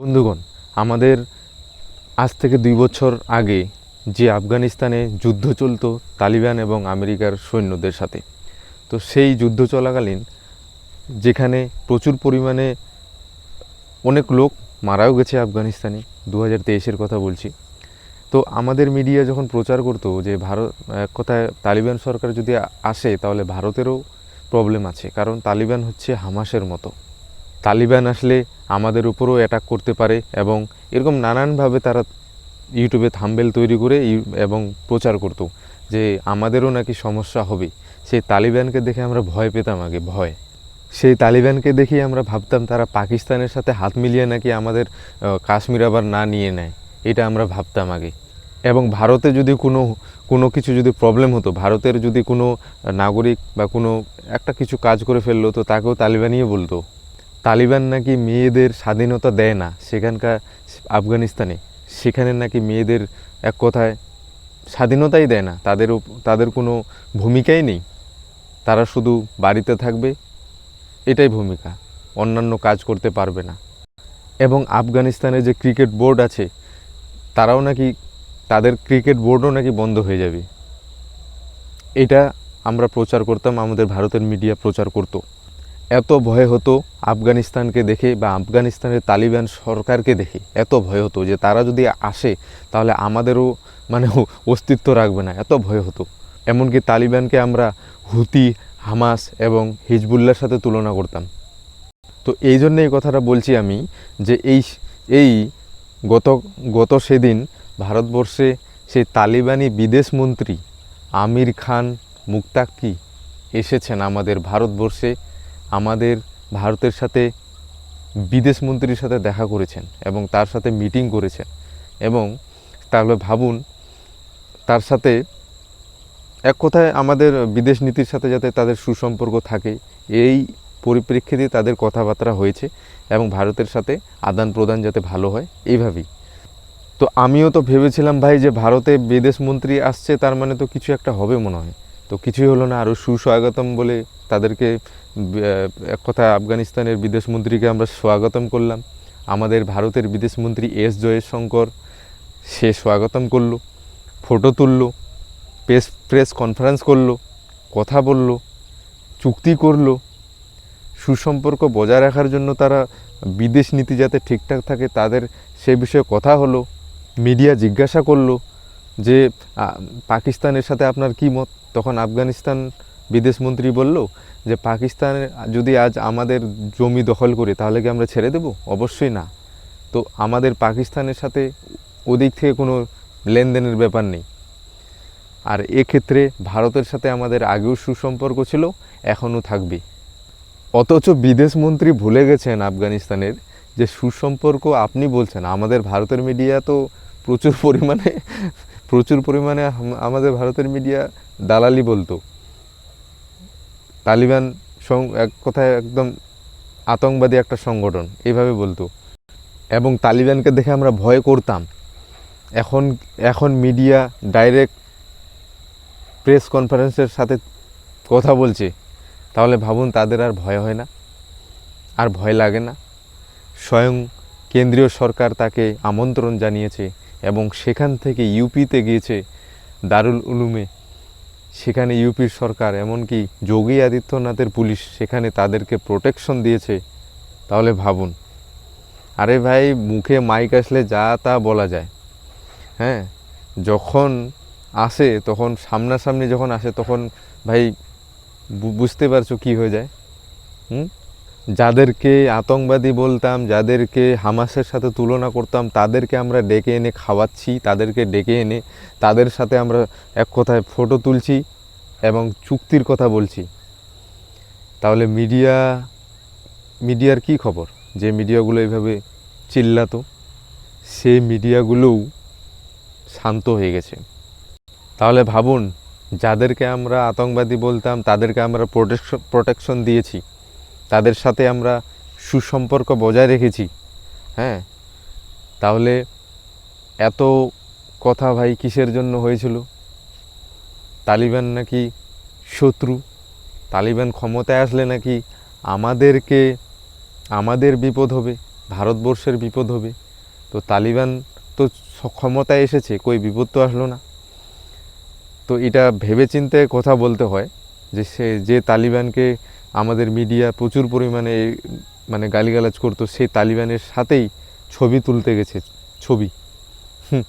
বন্ধুগণ, আমাদের আজ থেকে দুই বছর আগে যে আফগানিস্তানে যুদ্ধ চলতো তালিবান এবং আমেরিকার সৈন্যদের সাথে, তো সেই যুদ্ধ চলাকালীন যেখানে প্রচুর পরিমাণে অনেক লোক মারাও গেছে আফগানিস্তানে দু হাজার তেইশের কথা বলছি। তো আমাদের মিডিয়া যখন প্রচার করতো যে ভারত, এক কথায় তালিবান সরকার যদি আসে তাহলে ভারতেরও প্রবলেম আছে, কারণ তালিবান হচ্ছে হামাসের মতো। তালিবান আসলে আমাদের উপরও অ্যাটাক করতে পারে এবং এরকম নানানভাবে তারা ইউটিউবে থাম্বেল তৈরি করে এবং প্রচার করতো যে আমাদেরও নাকি সমস্যা হবে। সেই তালিবানকে দেখে আমরা ভয় পেতাম আগে, ভয়। সেই তালিবানকে দেখেই আমরা ভাবতাম তারা পাকিস্তানের সাথে হাত মিলিয়ে নাকি আমাদের কাশ্মীর আবার না নিয়ে নেয়। এটা আমরা ভাবতাম আগে। এবং ভারতে যদি কোনো কোনো কিছু যদি প্রবলেম হতো, ভারতের যদি কোনো নাগরিক বা কোনো একটা কিছু কাজ করে ফেলল, তো তাকেও তালিবানিয়ে বলতো। তালিবান নাকি মেয়েদের স্বাধীনতা দেয় না? সেখানকার আফগানিস্তানে। সেখানে নাকি মেয়েদের এক কথায় স্বাধীনতাই দেয় না। তাদের তাদের কোনো ভূমিকাই নেই। তারা শুধু বাড়িতে থাকবে। এটাই ভূমিকা। অন্যান্য কাজ করতে পারবে না। এবং আফগানিস্তানে যে ক্রিকেট বোর্ড আছে, তারাও নাকি, তাদের ক্রিকেট বোর্ডও নাকি বন্ধ হয়ে যাবে। এটা আমরা প্রচার করতাম, আমাদের ভারতের মিডিয়া প্রচার করতো। এত ভয় হতো আফগানিস্তানকে দেখে বা আফগানিস্তানের তালিবান সরকারকে দেখে। এত ভয় হতো যে তারা যদি আসে, তাহলে আমাদেরও মানে অস্তিত্ব রাখবে না। এত ভয় হতো। এমনকি তালিবানকে আমরা হুতি, হামাস এবং হিজবুল্লার সাথে তুলনা করতাম। তো এই জন্য এই কথাটা বলছি আমি যে এই এই গত গত সেদিন ভারতবর্ষে সেই তালিবানি বিদেশ মন্ত্রী আমির খান মুক্তাকি এসেছেন আমাদের ভারতবর্ষে। আমাদের ভারতের সাথে, বিদেশ মন্ত্রীর সাথে দেখা করেছেন এবং তার সাথে মিটিং করেছেন এবং তাহলে ভাবুন, তার সাথে এক কথায় আমাদের বিদেশ নীতির সাথে যাতে তাদের সুসম্পর্ক থাকে, এই পরিপ্রেক্ষিতে তাদের কথাবার্তা হয়েছে এবং ভারতের সাথে আদান প্রদান যাতে ভালো হয়, এইভাবেই। তো আমিও তো ভেবেছিলাম ভাই যে ভারতে বিদেশ মন্ত্রী আসছে, তার মানে তো কিছু একটা হবে মনে হয়। তো কিছুই হলো না, আরও সুস্বাগতম বলে তাদেরকে এক কথা আফগানিস্তানের বিদেশ মন্ত্রীকে আমরা স্বাগতম করলাম। আমাদের ভারতের বিদেশ মন্ত্রী এস জয়শঙ্কর, সে স্বাগতম করল। ফটো তুললো, প্রেস প্রেস কনফারেন্স করল, কথা বলল, চুক্তি করল। সুসম্পর্ক বজায় রাখার জন্য তারা বিদেশ নীতি যাতে ঠিকঠাক থাকে, তাদের সে বিষয়ে কথা হলো। মিডিয়া জিজ্ঞাসা করল যে পাকিস্তানের সাথে আপনার কী মত? তখন আফগানিস্তান বিদেশমন্ত্রী বলল যে পাকিস্তানের যদি আজ আমাদের জমি দখল করে, তাহলে কি আমরা ছেড়ে দেব? অবশ্যই না। তো আমাদের পাকিস্তানের সাথে ওদিক থেকে কোনো লেনদেনের ব্যাপার নেই। আর এক্ষেত্রে ভারতের সাথে আমাদের আগেও সুসম্পর্ক ছিল, এখনও থাকবে। অথচ বিদেশমন্ত্রী ভুলে গেছেন আফগানিস্তানের যে, সুসম্পর্ক আপনি বলছেন। আমাদের ভারতের মিডিয়া তো প্রচুর পরিমাণে প্রচুর পরিমাণে আমাদের ভারতের মিডিয়া দালালি বলতো। তালিবান এক কথায় একদম আতঙ্কবাদী একটা সংগঠন, এইভাবে বলতো। এবং তালিবানকে দেখে আমরা ভয় করতাম। এখন এখন মিডিয়া ডাইরেক্ট প্রেস কনফারেন্সের সাথে কথা বলছে, তাহলে ভাবুন তাদের আর ভয় হয় না, আর ভয় লাগে না। স্বয়ং কেন্দ্রীয় সরকার তাকে আমন্ত্রণ জানিয়েছে এবং সেখান থেকে ইউপিতে গিয়েছে দারুল উলুমে সেখানে ইউপির সরকার এমনকি যোগী আদিত্যনাথের পুলিশ সেখানে তাদেরকে প্রোটেকশন দিয়েছে, তাহলে ভাবুন। আরে ভাই, মুখে মাইক আসলে যা তা বলা যায়। হ্যাঁ যখন আসে, তখন সামনাসামনি যখন আসে, তখন ভাই বুঝতে পারছ কি হয়ে যায়? হুম? যাদেরকে আতঙ্কবাদী বলতাম, যাদেরকে হামাসের সাথে তুলনা করতাম, তাদেরকে আমরা ডেকে এনে খাওয়াচ্ছি, তাদেরকে ডেকে এনে তাদের সাথে আমরা এক কথায় ফটো তুলছি এবং চুক্তির কথা বলছি। তাহলে মিডিয়া, মিডিয়ার কি খবর? যে মিডিয়াগুলো এইভাবে চিল্লাতো, সেই মিডিয়াগুলোও শান্ত হয়ে গেছে। তাহলে ভাবুন, যাদেরকে আমরা আতঙ্কবাদী বলতাম, তাদেরকে আমরা প্রোটেকশন প্রোটেকশন দিয়েছি। তাদের সাথে আমরা সুসম্পর্ক বজায় রেখেছি। হ্যাঁ? তাহলে এত কথা ভাই কিসের জন্য হয়েছিল? তালিবান নাকি শত্রু? তালিবান ক্ষমতায় আসলে নাকি আমাদেরকে, আমাদের বিপদ হবে, ভারতবর্ষের বিপদ হবে? তো তালিবান তো ক্ষমতায় এসেছে, কই বিপদ তো আসলো না। তো এটা ভেবেচিন্তে কথা বলতে হয় যে সে, যে তালিবানকে আমাদের মিডিয়া প্রচুর পরিমাণে মানে গালিগালাজ করতো, সেই তালিবানের সাথেই ছবি তুলতে গেছে, ছবি। হুম।